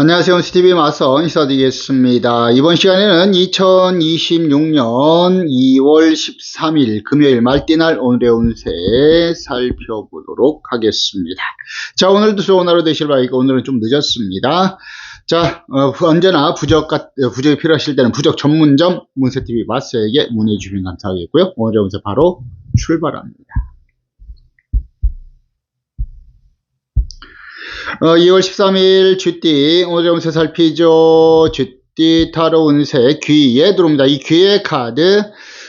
안녕하세요. CTV 마성 인사드리겠습니다. 이번 시간에는 2026년 2월 13일 금요일 말띠날 오늘의 운세 살펴보도록 하겠습니다. 자, 오늘도 좋은 하루 되실 바이고 오늘은 좀 늦었습니다. 자, 어, 언제나 부적, 어, 부적이 필요하실 때는 부적 전문점 문세TV 마스에게 문의 주시면 감사하겠고요. 오늘의 운세 바로 출발합니다. 어, 2월 13일 쥐띠 오늘의 운세 살피죠. 쥐띠 타로 운세 귀에 들어옵니다. 이 귀의 카드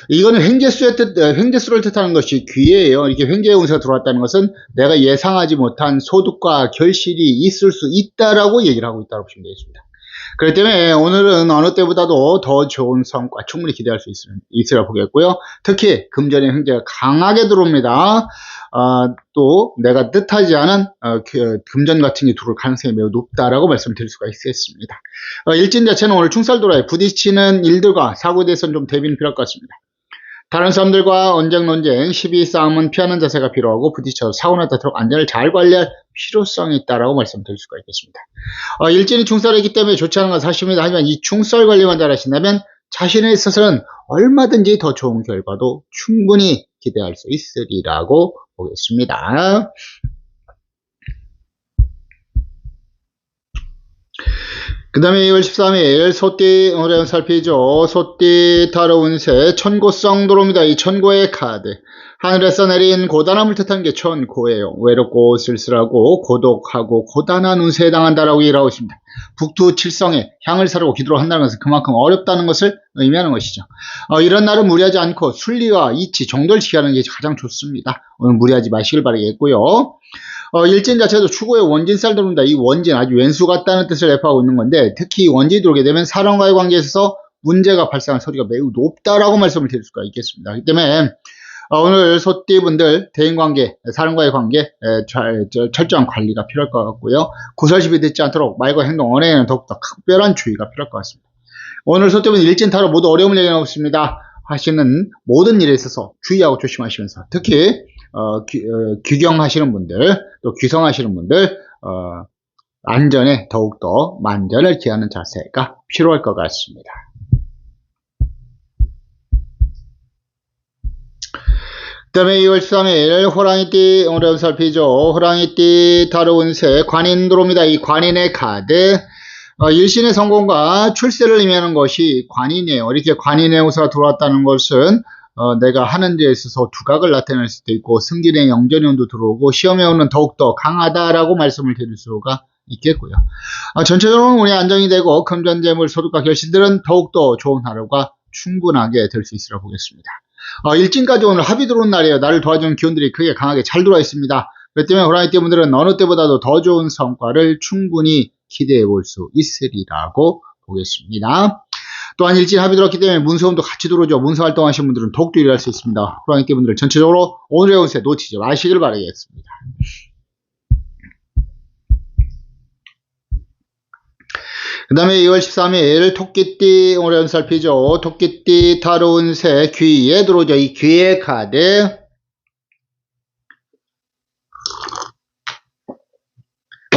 이거는 횡재수의 뜻, 어, 횡재수를 뜻하는 것이 귀예요. 이렇게 횡재의 운세가 들어왔다는 것은 내가 예상하지 못한 소득과 결실이 있을 수 있다라고 얘기를 하고 있다고 보시면 되겠습니다. 그렇기 때문에 오늘은 어느 때보다도 더 좋은 성과 충분히 기대할 수 있, 으리라 보겠고요. 특히 금전의 횡재가 강하게 들어옵니다. 어, 또 내가 뜻하지 않은 어, 그, 금전 같은 게 들어올 가능성이 매우 높다라고 말씀드릴 수가 있겠습니다. 어, 일진 자체는 오늘 충살도라에 부딪히는 일들과 사고에 대해서는 좀 대비는 필요할 것 같습니다. 다른 사람들과 언쟁 논쟁, 시비 싸움은 피하는 자세가 필요하고 부딪혀서 사고나 다도록 안전을 잘 관리할 필요성이 있다라고 말씀드릴 수가 있겠습니다. 어, 일진이 충살이기 때문에 좋지 않은 건 사실입니다. 하지만 이 충살 관리만 잘하신다면 자신에 있어서는 얼마든지 더 좋은 결과도 충분히 기대할 수 있으리라고 보겠습니다. 그 다음에 2월 13일 소띠 오래운 살피죠. 소띠 타로 운세 천고성 도로입니다. 이 천고의 카드. 하늘에서 내린 고단함을 뜻하는 게 천고예요. 외롭고 쓸쓸하고 고독하고 고단한 운세에 해당한다라고 얘기하고 있습니다. 북두 칠성에 향을 사르고 기도를 한다는 것은 그만큼 어렵다는 것을 의미하는 것이죠. 어, 이런 날은 무리하지 않고 순리와 이치, 정도를 지키는 게 가장 좋습니다. 오늘 무리하지 마시길 바라겠고요. 어, 일진 자체도 추구의 원진살 들어온다. 이 원진 아주 왼수 같다는 뜻을 내포하고 있는 건데 특히 원진이 들어오게 되면 사람과의 관계에 있어서 문제가 발생할 소리가 매우 높다라고 말씀을 드릴 수가 있겠습니다. 그렇기 때문에 어, 오늘 소띠분들 대인관계, 사람과의 관계 에, 잘, 철저한 관리가 필요할 것 같고요. 구설십이 듣지 않도록 말과 행동, 언행에는 더욱더 각별한 주의가 필요할 것 같습니다. 오늘 소띠분 일진타로 모두 어려움을 얘기하고 있습니다. 하시는 모든 일에 있어서 주의하고 조심하시면서 특히 어, 귀, 어, 규경하시는 분들 또 규성하시는 분들 어, 안전에 더욱더 만전을 기하는 자세가 필요할 것 같습니다. 그 다음에 2월 13일 호랑이띠 오늘 살피죠. 호랑이띠 다루운새 관인 들어옵니다. 이 관인의 카드 어, 일신의 성공과 출세를 의미하는 것이 관인이에요. 이렇게 관인의 우사가 들어왔다는 것은 어, 내가 하는 데 있어서 두각을 나타낼 수도 있고 승진의 영전형도 들어오고 시험에 오는 더욱더 강하다라고 말씀을 드릴 수가 있겠고요. 어, 전체적으로 운이 안정이 되고 금전재물 소득과 결실들은 더욱더 좋은 하루가 충분하게 될 수 있으라 보겠습니다. 어, 일진까지 오늘 합의 들어온 날이에요. 나를 도와주는 기운들이 크게 강하게 잘 들어와 있습니다. 그렇기 때문에 호랑이 띠 분들은 어느 때보다도 더 좋은 성과를 충분히 기대해 볼 수 있으리라고 보겠습니다. 또한 일진 합의 들었기 때문에 문서음도 같이 들어오죠. 문서 활동하시는 분들은 더욱더 일할 수 있습니다. 호랑이띠 분들 전체적으로 오늘의 운세 놓치지 마시길 바라겠습니다. 그 다음에 2월 13일 토끼띠 오랜 살피죠. 토끼띠 타로 운세 귀에 들어오죠. 이 귀의 카드.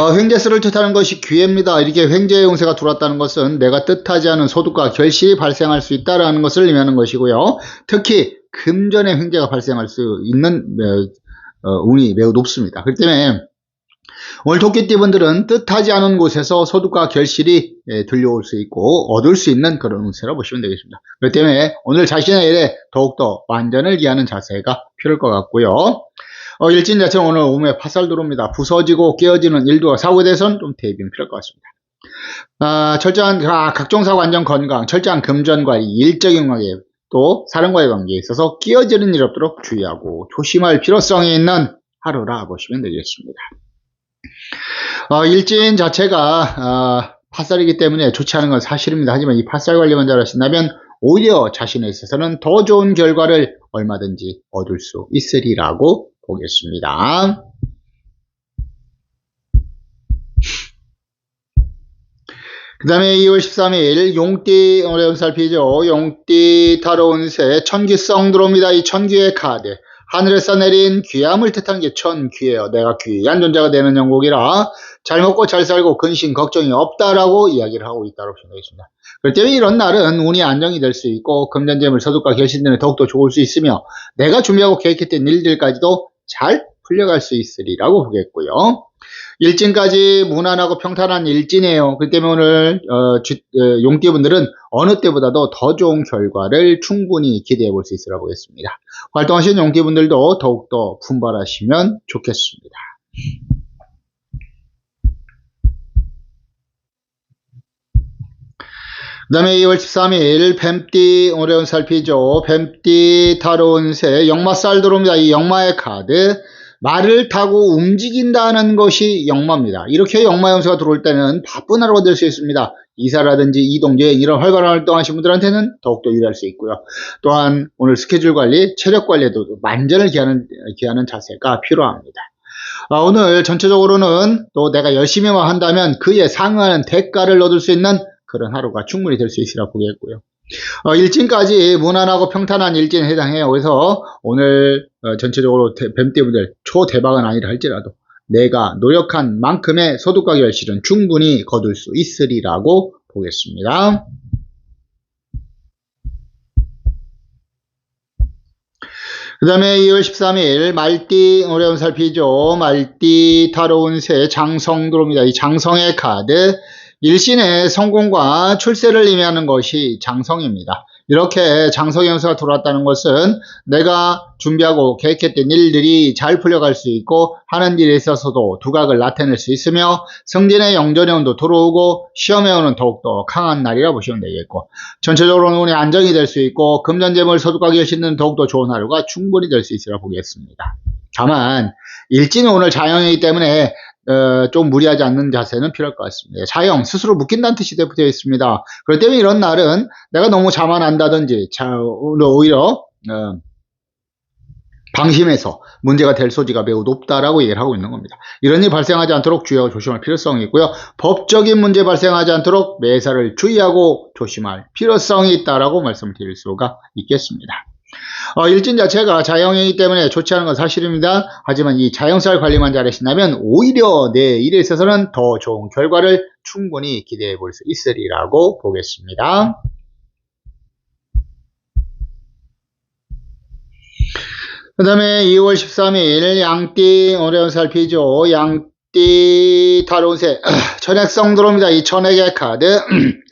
어, 횡재수를 뜻하는 것이 귀해입니다. 이렇게 횡재의 운세가 들어왔다는 것은 내가 뜻하지 않은 소득과 결실이 발생할 수 있다는 것을 의미하는 것이고요. 특히 금전의 횡재가 발생할 수 있는 어, 어 운이 매우 높습니다. 그렇기 때문에 오늘 토끼띠분들은 뜻하지 않은 곳에서 소득과 결실이 예, 들려올 수 있고 얻을 수 있는 그런 운세라 보시면 되겠습니다. 그렇기 때문에 오늘 자신의 일에 더욱더 완전을 기하는 자세가 필요할 것 같고요. 어, 일진 자체는 오늘 오후에 파살 들어옵니다. 부서지고 깨어지는 일도 사고에 대해서는 좀 대비는 필요할 것 같습니다. 아, 철저한 아, 각종 사고 안전 건강, 철저한 금전 관리, 일적인 관계, 또 사람과의 관계에 있어서 끼어지는 일 없도록 주의하고 조심할 필요성이 있는 하루라 보시면 되겠습니다. 어, 일진 자체가 어, 팥살이기 때문에 좋지 않은 건 사실입니다. 하지만 이 팥살 관리만 잘하신다면 오히려 자신에 있어서는 더 좋은 결과를 얼마든지 얻을 수 있으리라고 보겠습니다. 그 다음에 2월 13일 용띠 오래 살피죠. 용띠 타로 운세 천기성 들어옵니다. 이 천기의 카드. 하늘에서 내린 귀함을 뜻하는 게 천귀예요. 내가 귀한 존재가 되는 영국이라 잘 먹고 잘 살고 근심 걱정이 없다라고 이야기를 하고 있다고 생각했습니다. 그럴 때문에 이런 날은 운이 안정이 될 수 있고 금전재물 서둑과 결신들은 더욱더 좋을 수 있으며 내가 준비하고 계획했던 일들까지도 잘 풀려갈 수 있으리라고 보겠고요. 일진까지 무난하고 평탄한 일진이에요. 그 때문에 오늘 어, 주, 어, 용띠분들은 어느 때보다도 더 좋은 결과를 충분히 기대해 볼 수 있으라 보겠습니다. 활동하시는 용띠분들도 더욱더 분발하시면 좋겠습니다. 그 다음에 2월 13일 뱀띠 오래온 살피죠. 뱀띠 타로운 새 역마살 들어옵니다. 이 역마의 카드 말을 타고 움직인다는 것이 역마입니다. 이렇게 역마 연수가 들어올 때는 바쁜 하루가 될 수 있습니다. 이사라든지 이동, 여행 이런 활발한 활동하신 분들한테는 더욱더 유리할 수 있고요. 또한 오늘 스케줄 관리, 체력 관리에도 만전을 기하는, 기하는 자세가 필요합니다. 아, 오늘 전체적으로는 또 내가 열심히만 한다면 그에 상응하는 대가를 얻을 수 있는 그런 하루가 충분히 될 수 있으라 보겠고요. 어, 일진까지 무난하고 평탄한 일진에 해당해요. 그래서 오늘 어, 전체적으로 뱀띠분들 초대박은 아니라 할지라도 내가 노력한 만큼의 소득과 결실은 충분히 거둘 수 있으리라고 보겠습니다. 그 다음에 2월 13일 말띠 어려운 살피죠. 말띠 타로운 새 장성 들어옵니다. 이 장성의 카드 일신의 성공과 출세를 의미하는 것이 장성입니다. 이렇게 장성 연수가 들어왔다는 것은 내가 준비하고 계획했던 일들이 잘 풀려갈 수 있고 하는 일에 있어서도 두각을 나타낼 수 있으며 성진의 영전의 운도 들어오고 시험의 운은 더욱더 강한 날이라 보시면 되겠고 전체적으로는 운이 안정이 될 수 있고 금전재물 소득과 결신은 더욱더 좋은 하루가 충분히 될 수 있으라 보겠습니다. 다만 일진은 오늘 자연이기 때문에 어, 좀 무리하지 않는 자세는 필요할 것 같습니다. 자영, 스스로 묶인다는 뜻이 되어 있습니다. 그렇기 때문에 이런 날은 내가 너무 자만한다든지, 자, 오히려, 어, 방심해서 문제가 될 소지가 매우 높다라고 얘기를 하고 있는 겁니다. 이런 일이 발생하지 않도록 주의하고 조심할 필요성이 있고요. 법적인 문제 발생하지 않도록 매사를 주의하고 조심할 필요성이 있다라고 말씀을 드릴 수가 있겠습니다. 어, 일진 자체가 자영이기 때문에 좋지 않은 건 사실입니다. 하지만 이 자영살 관리만 잘하신다면 오히려 내 일에 있어서는 더 좋은 결과를 충분히 기대해 볼 수 있으리라고 보겠습니다. 그 다음에 2월 13일 양띠 어려운 살피죠. 양띠 타로새 천액성 들어옵니다. 이 천액의 카드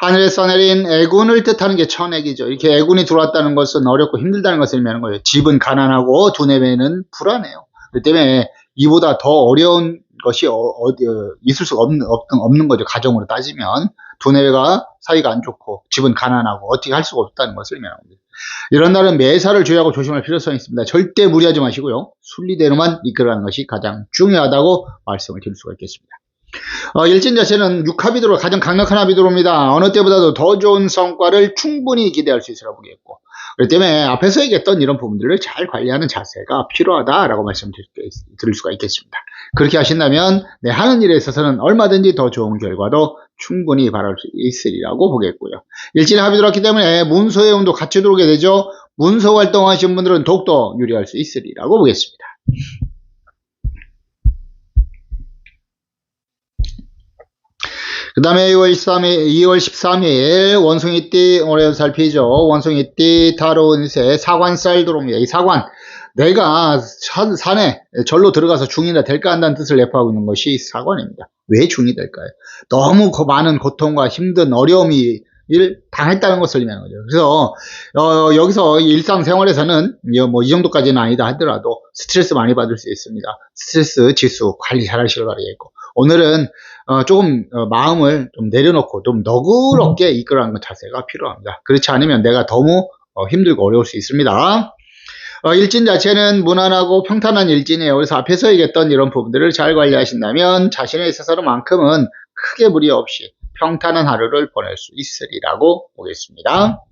하늘에서 내린 애군을 뜻하는 게 천액이죠. 이렇게 애군이 들어왔다는 것은 어렵고 힘들다는 것을 의미하는 거예요. 집은 가난하고 두뇌배는 불안해요. 그 때문에 이보다 더 어려운 것이 어, 디 어, 있을 수가 없는, 없는 거죠. 가정으로 따지면. 두뇌가 사이가 안 좋고 집은 가난하고 어떻게 할 수가 없다는 것을 의미하는 겁니다. 이런 날은 매사를 주의하고 조심할 필요성이 있습니다. 절대 무리하지 마시고요. 순리대로만 이끌어가는 것이 가장 중요하다고 말씀을 드릴 수가 있겠습니다. 어, 일진 자체는 6합이 들어 가장 강력한 합이 들어옵니다. 어느 때보다도 더 좋은 성과를 충분히 기대할 수 있으라 보겠고 그렇기 때문에 앞에서 얘기했던 이런 부분들을 잘 관리하는 자세가 필요하다라고 말씀드릴 드릴 수가 있겠습니다. 그렇게 하신다면 내 하는 일에 있어서는 얼마든지 더 좋은 결과도 충분히 바랄 수 있으리라고 보겠고요. 일진 합이 들어왔기 때문에 문서의 운도 같이 들어오게 되죠. 문서 활동하시는 분들은 더욱더 유리할 수 있으리라고 보겠습니다. 그 다음에 2월 13일, 2월 13일 원숭이띠 올해 살피죠. 원숭이띠 타로운세 사관살 들어옵니다. 이 사관 내가 산에 절로 들어가서 중이나 될까 한다는 뜻을 내포하고 있는 것이 사관입니다. 왜 중이 될까요? 너무 많은 고통과 힘든 어려움이 일 당했다는 것을 의미하는 거죠. 그래서 어, 여기서 일상생활에서는 뭐 이 정도까지는 아니다 하더라도 스트레스 많이 받을 수 있습니다. 스트레스 지수 관리 잘 하시길 바라겠고 오늘은 어, 조금 어, 마음을 좀 내려놓고 좀 너그럽게 이끌어가는 자세가 필요합니다. 그렇지 않으면 내가 너무 어, 힘들고 어려울 수 있습니다. 어, 일진 자체는 무난하고 평탄한 일진이에요. 그래서 앞에서 얘기했던 이런 부분들을 잘 관리하신다면 자신에 있어서만큼은 크게 무리 없이 평탄한 하루를 보낼 수 있으리라고 보겠습니다.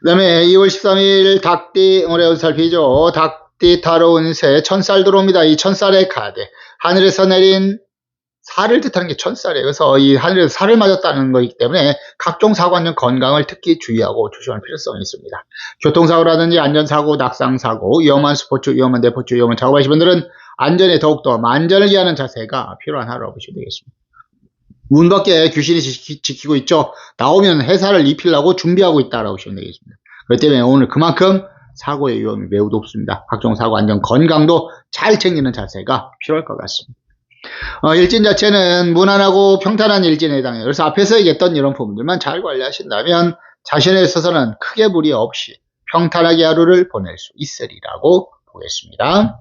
그 다음에 2월 13일 닭띠 올해 살피죠. 닭 띠 타로 운세 천살 들어옵니다. 이 천살의 카드. 하늘에서 내린 살을 뜻하는 게 천살이에요. 그래서 이 하늘에서 살을 맞았다는 거기 때문에 각종 사고 안전 건강을 특히 주의하고 조심할 필요성이 있습니다. 교통사고라든지 안전사고, 낙상사고, 위험한 스포츠, 위험한 대포츠, 위험한 작업하시는 분들은 안전에 더욱더 만전을 기하는 자세가 필요한 하루라고 보시면 되겠습니다. 문 밖에 귀신이 지키, 고 있죠. 나오면 해사를 입히려고 준비하고 있다라고 보시면 되겠습니다. 그렇기 때문에 오늘 그만큼 사고의 위험이 매우 높습니다. 각종 사고 안전 건강도 잘 챙기는 자세가 필요할 것 같습니다. 어, 일진 자체는 무난하고 평탄한 일진에 해당해요. 그래서 앞에서 얘기했던 이런 부분들만 잘 관리하신다면 자신에 있어서는 크게 무리 없이 평탄하게 하루를 보낼 수 있으리라고 보겠습니다.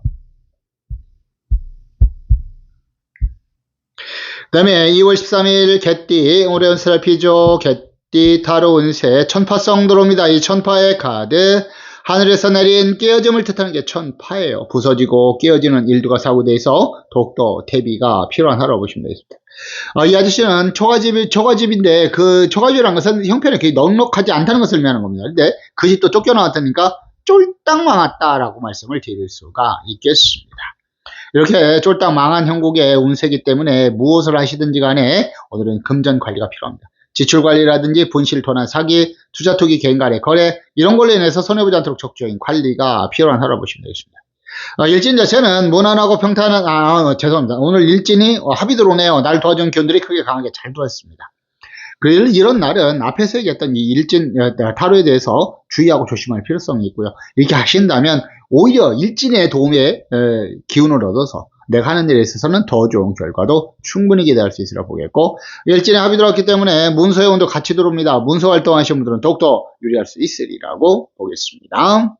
그 다음에 2월 13일 개띠 운세를 피죠. 개띠 타로 운세 천파성 들어옵니다. 이 천파의 카드 하늘에서 내린 깨어짐을 뜻하는 게 천파예요. 부서지고 깨어지는 일두가 사고돼 있어 독도 대비가 필요한 하루라고 보시면 되겠습니다. 어, 이 아저씨는 초가집, 초가집인데 그 초가집이라는 것은 형편이 그렇게 넉넉하지 않다는 것을 의미하는 겁니다. 근데 그 집도 쫓겨나왔다니까 쫄딱 망했다라고 말씀을 드릴 수가 있겠습니다. 이렇게 쫄딱 망한 형국의 운세기 때문에 무엇을 하시든지 간에 오늘은 금전 관리가 필요합니다. 지출 관리라든지 분실, 도난, 사기, 투자, 투기, 개인 간의 거래 이런 걸로 인해서 손해보지 않도록 적극적인 관리가 필요한 하루 보시면 되겠습니다. 어, 일진 자체는 무난하고 평탄한 아 어, 죄송합니다. 오늘 일진이 어, 합이 들어오네요. 날 도와준 견들이 크게 강하게 잘 들어왔습니다. 그 이런 날은 앞에서 얘기했던 이 일진 어, 타로에 대해서 주의하고 조심할 필요성이 있고요. 이렇게 하신다면 오히려 일진의 도움에 기운을 얻어서 내가 하는 일에 있어서는 더 좋은 결과도 충분히 기대할 수 있으라 보겠고 일진에 합의 들어왔기 때문에 문서의 온도 같이 들어옵니다. 문서 활동하시는 분들은 더욱더 유리할 수 있으리라고 보겠습니다.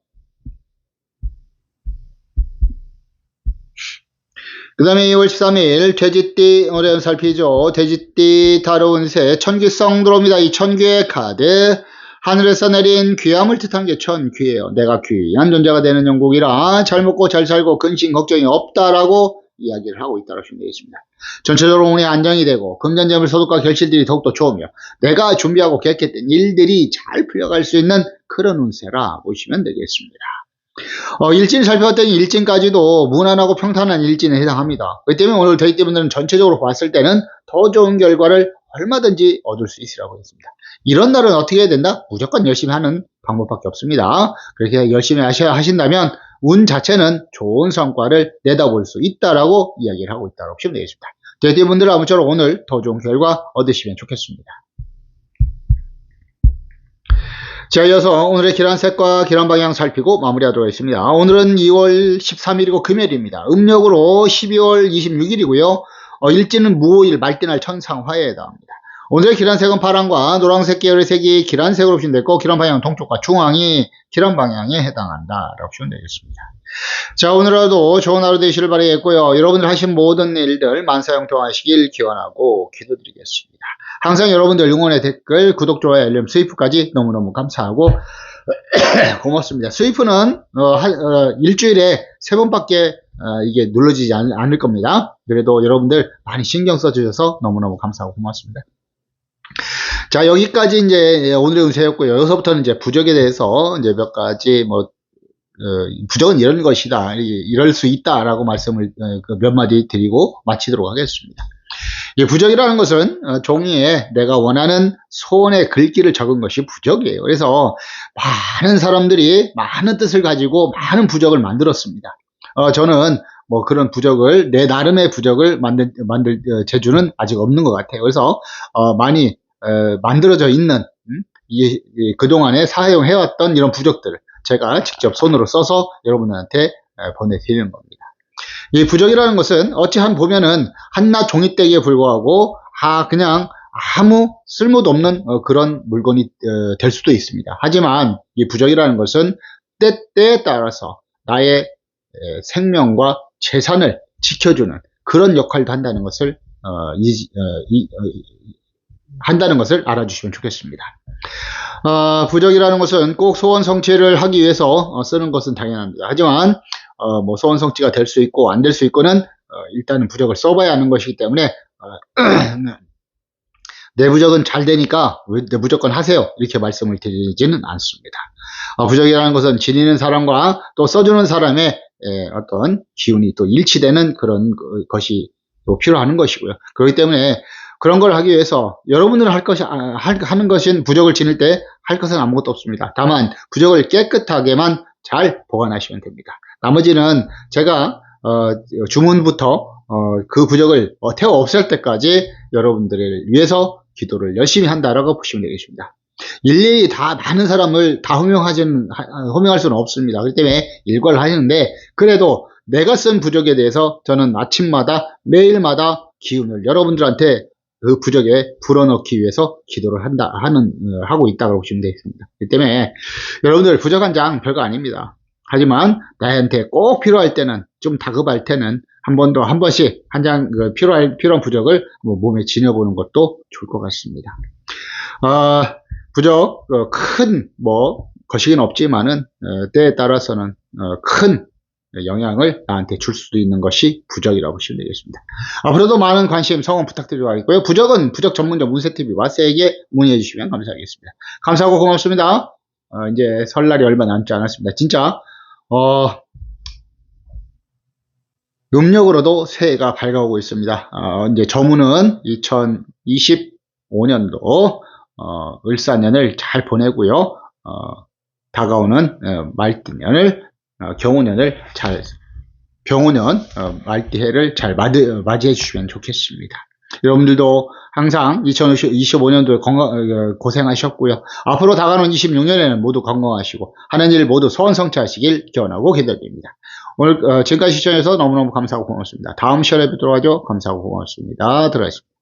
그 다음에 2월 13일 돼지띠 어려운 살피죠. 돼지띠 다로운 새 천귀성 들어옵니다. 이 천귀의 카드 하늘에서 내린 귀함을 뜻한 게 천귀예요. 내가 귀한 존재가 되는 영국이라 잘 먹고 잘 살고 근심 걱정이 없다라고 이야기를 하고 있다고 하시면 되겠습니다. 전체적으로 운이 안정이 되고 금전재물 소득과 결실들이 더욱더 좋으며 내가 준비하고 계획했던 일들이 잘 풀려갈 수 있는 그런 운세라 보시면 되겠습니다. 어, 일진 살펴봤더니 일진까지도 무난하고 평탄한 일진에 해당합니다. 그렇기 때문에 오늘 데이트 분들은 전체적으로 봤을 때는 더 좋은 결과를 얼마든지 얻을 수 있으라고 했습니다. 이런 날은 어떻게 해야 된다? 무조건 열심히 하는 방법밖에 없습니다. 그렇게 열심히 하셔야 하신다면 운 자체는 좋은 성과를 내다볼 수 있다라고 이야기를 하고 있다고 보시면 되겠습니다. 대대분들 아무쪼록 오늘 더 좋은 결과 얻으시면 좋겠습니다. 자, 이어서 오늘의 기란색과 기란 방향 살피고 마무리하도록 하겠습니다. 오늘은 2월 13일이고 금요일입니다. 음력으로 12월 26일이고요. 어, 일지는 무오일 말띠날 천상화에 해당합니다. 오늘의 기란색은 파랑과 노란색 계열의 색이 기란색으로 보시면 되고 기란 방향은 동쪽과 중앙이 기란 방향에 해당한다 라고 보시면 되겠습니다. 자 오늘도 좋은 하루 되시길 바라겠고요. 여러분들 하신 모든 일들 만사형 통하시길 기원하고 기도드리겠습니다. 항상 여러분들 응원의 댓글, 구독, 좋아요, 알림, 스위프까지 너무너무 감사하고 고맙습니다. 스위프는 어, 한, 어, 일주일에 세 번밖에 어, 이게 눌러지지 않, 않을 겁니다. 그래도 여러분들 많이 신경 써주셔서 너무너무 감사하고 고맙습니다. 자, 여기까지 이제 오늘의 운세였고요. 여기서부터는 이제 부적에 대해서 이제 몇 가지 뭐, 어, 부적은 이런 것이다. 이럴 수 있다라고 말씀을 어, 그몇 마디 드리고 마치도록 하겠습니다. 이 부적이라는 것은 어, 종이에 내가 원하는 소원의 글귀를 적은 것이 부적이에요. 그래서 많은 사람들이 많은 뜻을 가지고 많은 부적을 만들었습니다. 어, 저는 뭐 그런 부적을 내 나름의 부적을 만들 만들 재주는 아직 없는 것 같아요. 그래서 어, 많이 만들어져 있는 음? 이, 이, 그동안에 사용해왔던 이런 부적들을 제가 직접 손으로 써서 여러분들한테 보내드리는 겁니다. 이 부적이라는 것은 어찌한 보면은 한낱 종이떼기에 불과하고 아 그냥 아무 쓸모도 없는 어, 그런 물건이 어, 될 수도 있습니다. 하지만 이 부적이라는 것은 때때에 따라서 나의 에, 생명과 재산을 지켜주는 그런 역할도 한다는 것을 어, 이, 이, 한다는 것을 알아주시면 좋겠습니다. 어, 부적이라는 것은 꼭 소원 성취를 하기 위해서 어, 쓰는 것은 당연합니다. 하지만 어, 뭐 소원 성취가 될 수 있고 안 될 수 있고는 어, 일단은 부적을 써봐야 하는 것이기 때문에 어, 내 부적은 잘 되니까 내 무조건 하세요 이렇게 말씀을 드리지는 않습니다. 어, 부적이라는 것은 지니는 사람과 또 써주는 사람의 에, 어떤 기운이 또 일치되는 그런 것이 또 필요하는 것이고요. 그렇기 때문에 그런 걸 하기 위해서 여러분들은 할 것이 아, 할- 하는 것은 부적을 지닐 때 할 것은 아무것도 없습니다. 다만 부적을 깨끗하게만 잘 보관하시면 됩니다. 나머지는 제가 어, 주문부터 어, 그 부적을 어, 태워 없앨 때까지 여러분들을 위해서 기도를 열심히 한다라고 보시면 되겠습니다. 일일이 다 많은 사람을 다 호명하지는 하- 호명할 수는 없습니다. 그렇기 때문에 일괄 하시는데 그래도 내가 쓴 부적에 대해서 저는 아침마다 매일마다 기운을 여러분들한테 그 부적에 불어넣기 위해서 기도를 한다 하는 어, 하고 있다고 보시면 되겠습니다. 그렇기 때문에 여러분들 부적 한 장 별거 아닙니다. 하지만 나한테 꼭 필요할 때는 좀 다급할 때는 한 번 더 한 번씩 한 장 필요할 필요한 부적을 뭐 몸에 지녀보는 것도 좋을 것 같습니다. 어, 부적 큰뭐 거시기는 없지만은 어, 때에 따라서는 어, 큰 영향을 나한테 줄 수도 있는 것이 부적이라고 보시면 되겠습니다. 앞으로도 많은 관심 성원 부탁드리도록 하겠고요. 부적은 부적 전문점 문세TV와 세게 문의해 주시면 감사하겠습니다. 감사하고 고맙습니다. 어, 이제 설날이 얼마 남지 않았습니다. 진짜 어, 음력으로도 새해가 밝아오고 있습니다. 어, 이제 저문은 2025년도 어, 을사년을 잘 보내고요. 어, 다가오는 어, 말띠년을 어, 경우년을 잘 병호년 어, 말띠해를 잘 맞이, 맞이해 주시면 좋겠습니다. 여러분들도 항상 2025년도에 건강, 어, 고생하셨고요. 앞으로 다가오는 26년에는 모두 건강하시고 하는 일 모두 소원성취하시길 기원하고 기다립니다. 오늘 어, 지금까지 시청해서 너무너무 감사하고 고맙습니다. 다음 시간에 뵙도록 하죠. 감사하고 고맙습니다. 들어가십니다.